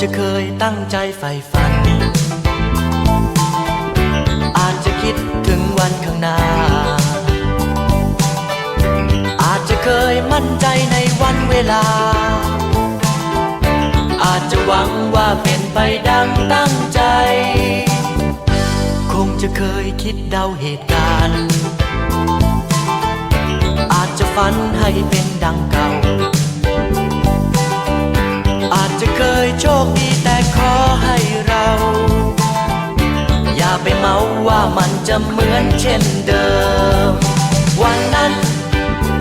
จะเคยตั้งใจใฝ่ฝัน อาจจะคิดถึงวันข้างหน้า อาจจะเคยมั่นใจในวันเวลา อาจจะหวังว่าเป็นไปดังตั้งใจ คงจะเคยคิดเดาเหตุการณ์ อาจจะฝันให้เป็นดังเก่า ยโชคดีแต่ขอให้เรา อย่าไปเมาว่ามันจะเหมือนเช่นเดิม วันนั้น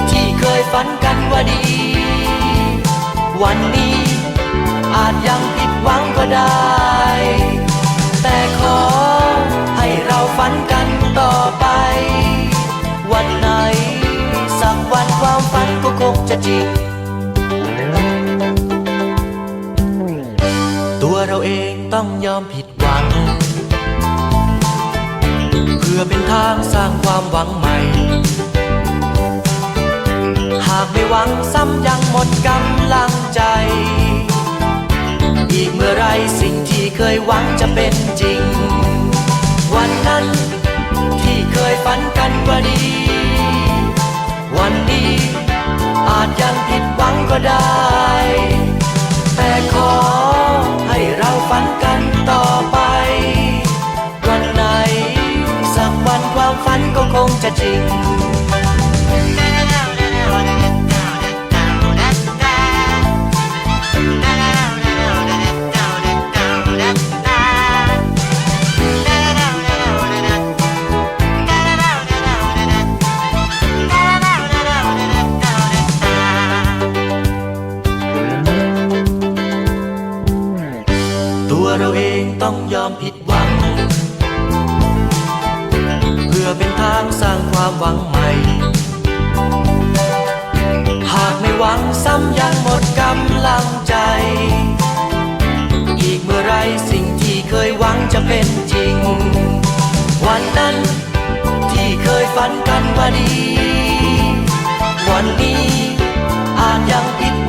ที่เคยฝันกันว่าดี วันนี้อาจยังผิดหวังก็ได้ ต้องยอมผิดหวัง เพื่อเป็นทางสร้างความหวังใหม่ หากไม่หวังซ้ำยังหมดกำลังใจ อีกเมื่อไรสิ่งที่เคยหวังจะเป็นจริง วันนั้นที่เคยฝันกันว่าดี วันนี้อาจยังผิดหวังก็ได้ ผิดหวัง เพื่อเป็นทางสร้างความหวังใหม่ หากไม่หวังซ้ำยังหมดกำลังใจ อีกเมื่อไรสิ่งที่เคยหวังจะเป็นจริง วันนั้นที่เคยฝันกันว่าดี วันนี้อาจยังผิดหวังก็ได้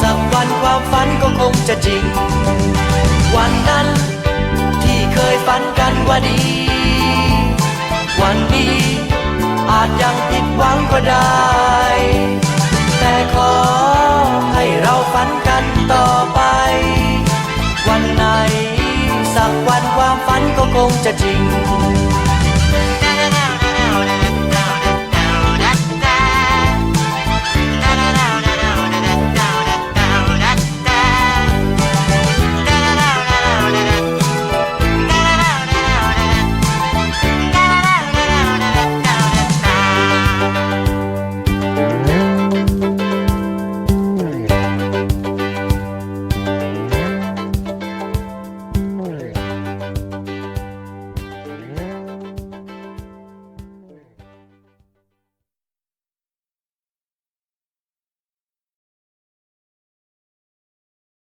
สักวันความฝันก็คงจะจริง วันนั้นที่เคยฝันกันว่าดี วันนี้อาจยังผิดหวังก็ได้ แต่ขอให้เราฝันกันต่อไป วันไหน สักวันความฝันก็คงจะจริง